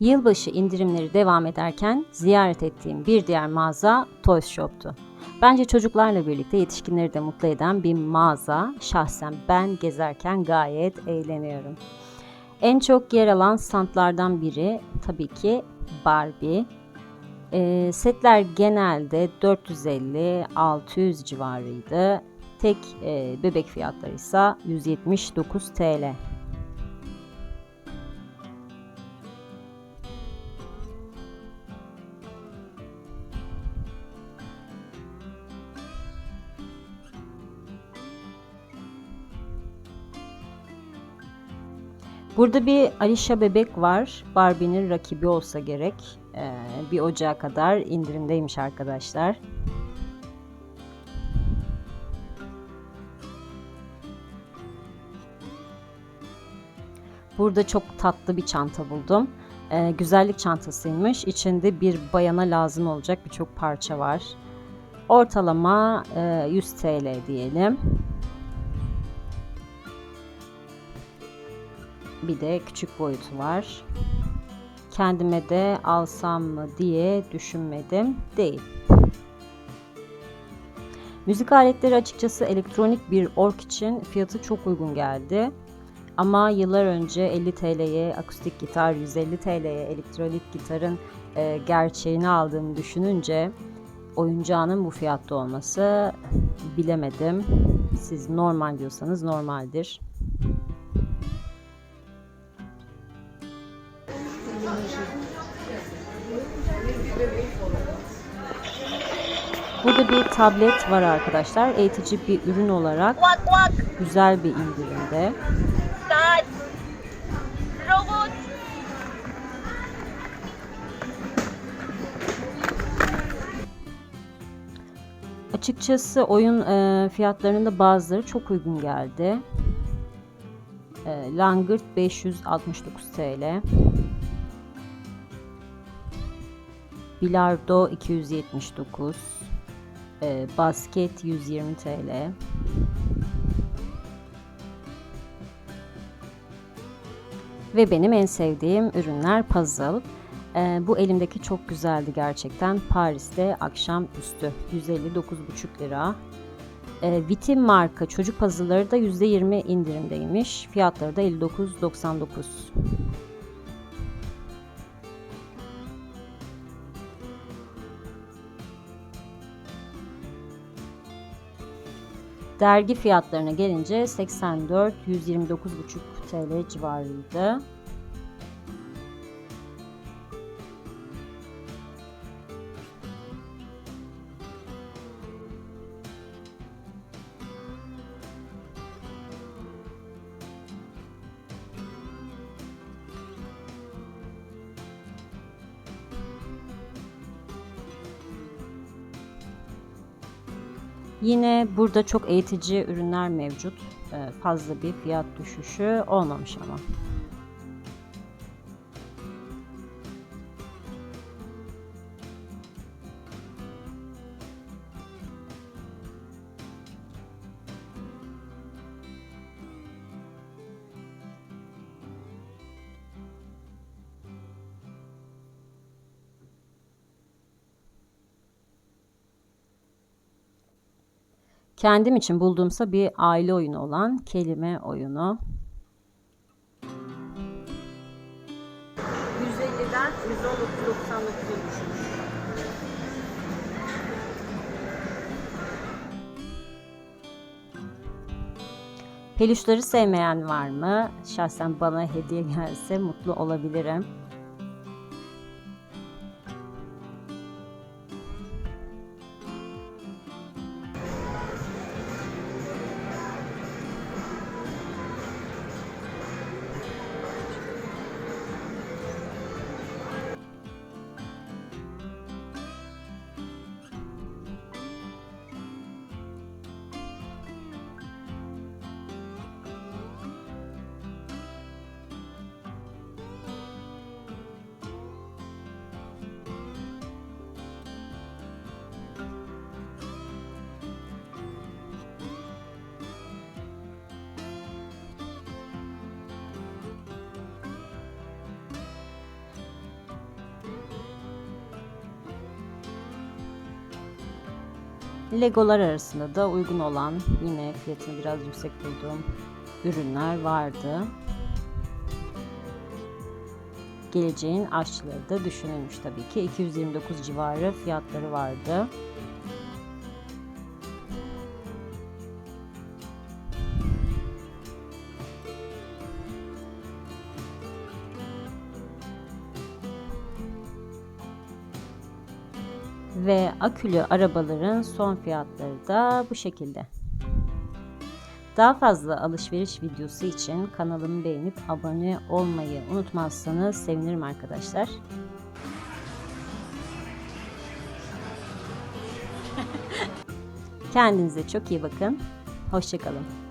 Yılbaşı indirimleri devam ederken ziyaret ettiğim bir diğer mağaza Toys Shop'tu. Bence çocuklarla birlikte yetişkinleri de mutlu eden bir mağaza. Şahsen ben gezerken gayet eğleniyorum. En çok yer alan standlardan biri tabii ki Barbie. E, setler genelde 450-600 civarıydı. Tek e, bebek fiyatları ise 179 TL. Burada bir Alişa bebek var. Barbie'nin rakibi olsa gerek. Ee, bir ocağa kadar indirimdeymiş arkadaşlar. Burada çok tatlı bir çanta buldum. Ee, güzellik çantasıymış. İçinde bir bayana lazım olacak birçok parça var. Ortalama e, 100 TL diyelim. Bir de küçük boyutu var. Kendime de alsam mı diye düşünmedim. Değil. Müzik aletleri açıkçası elektronik bir ork için fiyatı çok uygun geldi. Ama yıllar önce 50 TL'ye akustik gitar, 150 TL'ye elektronik gitarın e, gerçeğini aldığımı düşününce oyuncağının bu fiyatta olması bilemedim. Siz normal diyorsanız normaldir. Burada bir tablet var arkadaşlar. Eğitici bir ürün olarak güzel bir indirimde. Robot. Açıkçası oyun e, fiyatlarında bazıları çok uygun geldi. E, Langırt 569 TL. Bilardo 279. E, basket 120 TL. Ve benim en sevdiğim ürünler puzzle. Ee, bu elimdeki çok güzeldi gerçekten. Paris'te akşam üstü 159,5 lira. Ee, Vitim marka çocuk puzzle'ları da %20 indirimdeymiş. Fiyatları da 59,99. Dergi fiyatlarına gelince 84 129,5 TL civarıydı. Yine burada çok eğitici ürünler mevcut. Ee, Fazla bir fiyat düşüşü olmamış ama. Kendim için bulduğumsa bir aile oyunu olan kelime oyunu. 150'den 119.99'a düşmüş. Peluşları sevmeyen var mı? Şahsen bana hediye gelse mutlu olabilirim. Legolar arasında da uygun olan yine fiyatını biraz yüksek bulduğum ürünler vardı. Geleceğin aşçıları da düşünülmüş tabii ki. 229 civarı fiyatları vardı. Ve akülü arabaların son fiyatları da bu şekilde. Daha fazla alışveriş videosu için kanalımı beğenip abone olmayı unutmazsanız sevinirim arkadaşlar. Kendinize çok iyi bakın. Hoşçakalın.